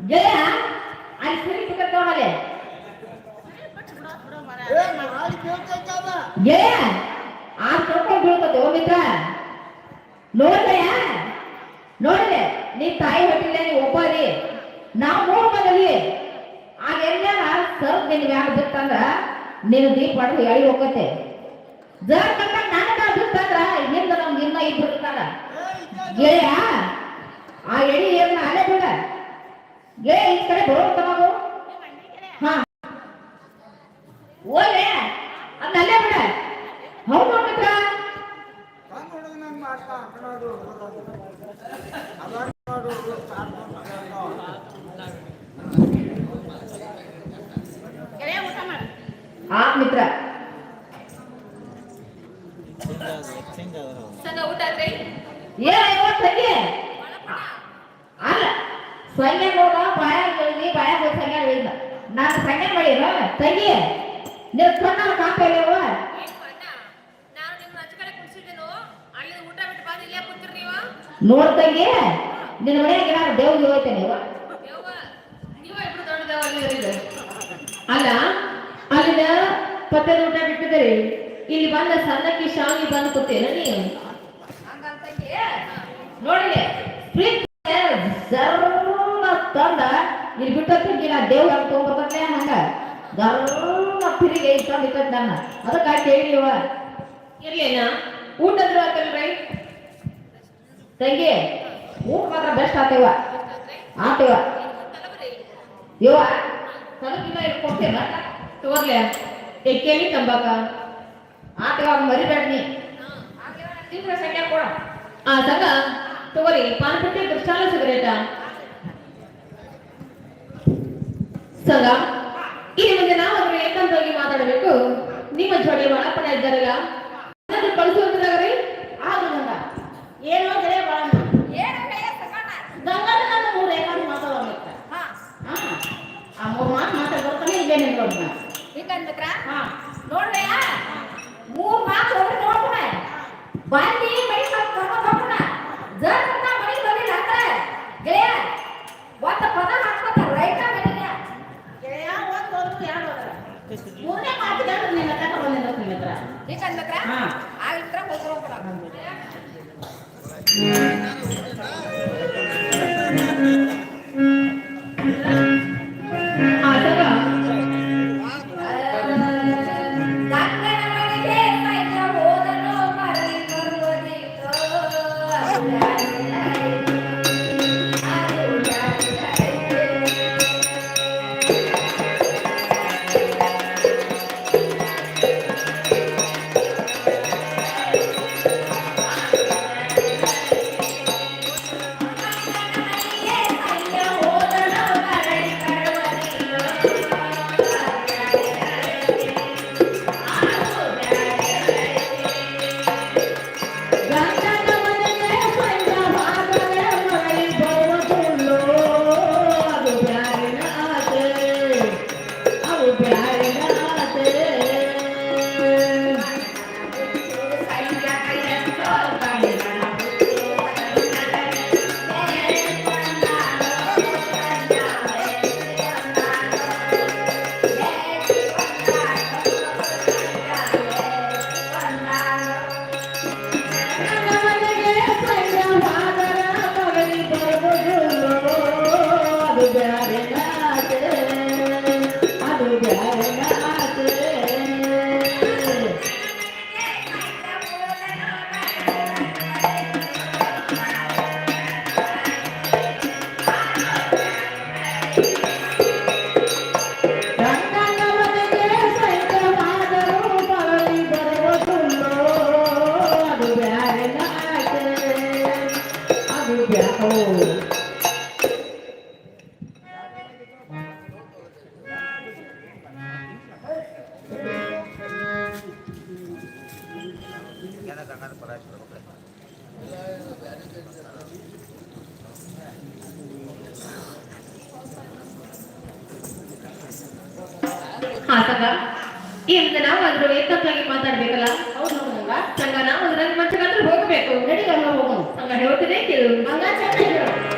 ಜಯ ಅಲ್ಲಿ ಸರಿ ತಗೊಂಡಲೆ ಜಯ ಆ ತೊಳ್ಕೊಂಡು ಬೀಳ್ತದೆ ಓ ಮಿತ್ರ ನೋಡ್ದೆಯ ನೋಡಿದೆ. ನೀ ತಾಯಿ ಹೊಟ್ಟಿಲ್ಲ, ನೀ ಒಬ್ಬರಿ ನಾವು ಮೂರು ಮಗಲಿ ಆಗ ಎಲ್ಲ ಸರ್ ನಿನ್ಗೆ ಯಾರು ಬಿತ್ತಂದ್ರ ನೀನು ದೀಪ ಹೊಡೆದು ಎಳಿ ಹೋಗತ್ತೆ. ಜರ್ ಕಂಡ ನನ್ನ ಬಿತ್ತಂದ್ರ ಹಿಂದ ನಮ್ಗೆ ಇನ್ನ ಇಬ್ಬರು ಇರ್ತಾರ. ಗೆಳೆಯ ಆ ಎಳಿ ಗೆಳೆಯ ಈ ಕಡೆ ಬರೋತ್ತ ನಾವು ಹಾ. ಓಲೆ ಅದನ್ನಲ್ಲೇ ಬಿಡ. ಹೌದು ಮಿತ್ರ ಆ ಮಿತ್ರ. ಏನ ಇವತ್ತು ತಂಗಿ. ಅಲ್ಲ ಸಂಜೆ ನೋಡ ಕುಡ್ಸಿದ್ದೇನು ಅಲ್ಲಿ ಊಟ ತಂಗಿ ನೀವು ಇಲ್ಲೇ ಕಾಪಿ ನೀವು? ನೋಡ್ ತಂಗಿ ನಿನ್ನ ಮನೆಯಾಗ ನಾನು ದೇವ್ರಿಗೆ ಹೋಗ್ತೇನೆ ನೀವ ಅಲ್ಲಿ ಅಲ್ಲ ಅಲ್ಲಿನ ಪತ್ತೆದ ಊಟ ಬಿಟ್ಟಿದ್ದೀರಿ. ಇಲ್ಲಿ ಬಂದ ಸಣ್ಣಕ್ಕೆ ಶಾವಿಗೆ ಬಂದು ಕೊಡ್ತೀರ ನೀ ಬಿಟ್ಟಂಗಿ ನಾ ದೇವ್ ಹೆಂಗ್ ತೊಗೊಂಬರ್ತೇ ಹಂಗ ಜರ್ನ ತಿರುಗಿ ತಂದು ಇಟ್ಟ ನನ್ನ. ಅದಕ್ಕೆ ಕೇಳಿವ ಇರ್ಲೇನ ಅಂದ್ರೆ ಆತಲ್ರಿ ತಂಗಿ ಊಟ ಮಾತ್ರ ಬೆಸ್ಟ್ ಆತೇವ ಆತೇವ ಇವ. ತಲುಪಿನ ತಲುಪಿಲ್ಲ ಇಟ್ಕೊಡ್ತೇನ ತಗೋರ್ಲೆ. ಎಕ್ಕೇಲಿ ತಂಬಾಕ. ಆತೇವ ಮರಿಬೇಡ ನೀ. ಸಂಖ್ಯೆ ಕೊಡ ಆ ಸಂಗ ತಗೋರಿ ಪಾನ್ಪಟ್ಟಿ ದೃಷ್ಟಾಲ ಸಿಗರೇಟ? ಸಂಗ ಈ ಮುಂದೆ ನಾವಾದ್ರೂ ಏಕಾಂತವಾಗಿ ಮಾತಾಡಬೇಕು. ನಿಮ್ಮ ಜೋಡಿ ಒಳಪಣೆ ಇದ್ದಾರಲ್ಲ ಅದನ್ನು ಕಳಿಸುವಂತಾಗ್ರಿ ಗಂಗ. ಏನೋ ಕೈಯ ತಗೋಣ ಗಂಗನ ನನ್ನ ಮೂರು ಏಕಾಂತ ಮಾತಾಡೋಣ ಹಾ. ಆ ಮೂರು ಮಾತು ಮಾತಾಡ್ ಬರ್ತಾನೆ ಇಲ್ಲೇ ನಿಂತ್ಕೊಂಡ್ನ ಏಕಾಂತ ನೋಡ್ರಿ ಮೂರು ಮಾತು ಹೋಗಿ ನೋಡ್ಕೊಣ ಬಂದಿ ಹತ್ರ ಹಿಂಗನ್ಬೇಕ್ರ ಹಾ. ಆಗಿದ್ರ ಹೋಗ್ರ ಅದು ಹಾ ಸಂಗ. ಈ ಮುಂದೆ ನಾವು ಅದ್ರ ಏಕಾಂತವಾಗಿ ಮಾತಾಡ್ಬೇಕಲ್ಲ? ಹೌದು ಹೌದಲ್ಲ ಸಂಗ ನಾವು ಅದ್ರ ಮತ್ತೆ ಹೋಗ್ಬೇಕು. ನಡಿ ಗಂಗ ಹೋಗೋಣ. ಸಂಗ ಹೇಳ್ತೀನಿ ಕೇಳು. ಹಂಗ ಚೆನ್ನಾಗಿ